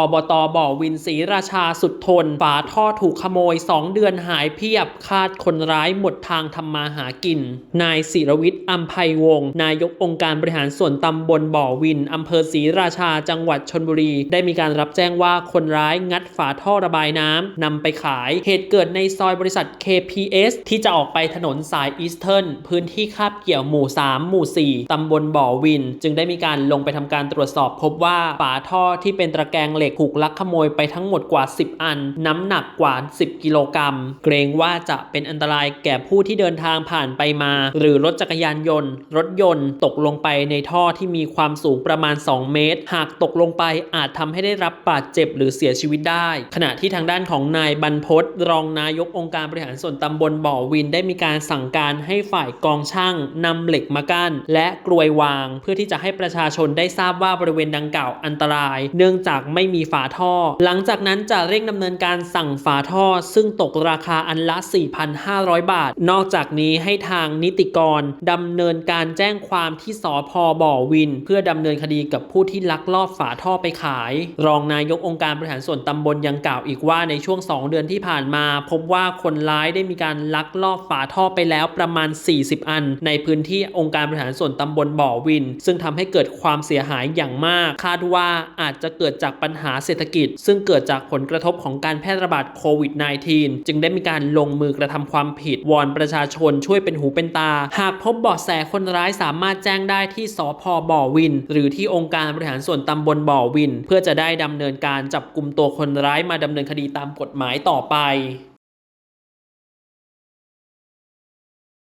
อบตบ่อวินศรีราชาสุดทน ฝาท่อถูกขโมย 2 เดือนหายเพียบ คาดคนร้ายหมดทางทำมาหากิน นายศิรวิทย์อัมภัยวงศ์นายกองค์การบริหารส่วนตำบลบ่อวินอำเภอศรีราชาจังหวัดชนบุรี ได้มีการรับแจ้งว่าคนร้ายงัดฝาท่อระบายน้ำนำไปขาย เหตุเกิดในซอยบริษัท KPS ที่จะออกไปถนนสายอีสเทิร์นพื้นที่คาบเกี่ยวหมู่ 3 หมู่ 4ตำบลบ่อวิน จึงได้มีการลงไปทำการตรวจสอบพบว่าฝาท่อที่เป็นตะแกรงเหล็กถูกลักขโมยไปทั้งหมดกว่า 10 อัน น้ำหนักกว่า 10 กิโลกรัม เกรงว่าจะเป็นอันตรายแก่ผู้ที่เดินทางผ่านไปมา หรือรถจักรยานยนต์ รถยนต์ตกลงไปในท่อที่มีความสูงประมาณ 2 เมตร หากตกลงไปอาจทำให้ได้รับบาดเจ็บหรือเสียชีวิตได้ ขณะที่ทางด้านของนายบรรพศรองนายกองค์การบริหารส่วนตำบลบ่อวินได้มีการสั่งการให้ฝ่ายกองช่างนำเหล็กมากั้นและกลวยวาง เพื่อที่จะให้ประชาชนได้ทราบว่าบริเวณดังกล่าวอันตราย เนื่องจากไม่มีฝาท่อ หลังจากนั้นจะเร่งดำเนินการสั่งฝาท่อ ซึ่งตกราคาอันละ 4,500 บาท นอกจากนี้ให้ทางนิติกรดำเนินการแจ้งความที่สพบ่อวิน เพื่อดำเนินคดีกับผู้ที่ลักลอบฝาท่อไปขาย รองนายกองค์การบริหารส่วนตำบลยังกล่าวอีกว่าในช่วง 2 เดือนที่ผ่านมา พบว่าคนร้ายได้มีการลักลอบฝาท่อไปแล้วประมาณ 40 อัน ในพื้นที่องค์การบริหารส่วนตำบลบ่อวิน ซึ่งทำให้เกิดความเสียหายอย่างมาก คาดว่าอาจจะเกิดจากปัญหาหาเศรษฐกิจ ซึ่งเกิดจากผลกระทบของการแพร่ระบาดโควิด -19 จึงได้มีการลงมือกระทำความผิด วอนประชาชนช่วยเป็นหูเป็นตา หากพบเบาะแสคนร้ายสามารถแจ้งได้ที่สพบ่อวิน หรือที่องค์การบริหารส่วนตำบลบ่อวิน เพื่อจะได้ดำเนินการจับกลุ่มตัวคนร้ายมาดำเนินคดีตามกฎหมายต่อไป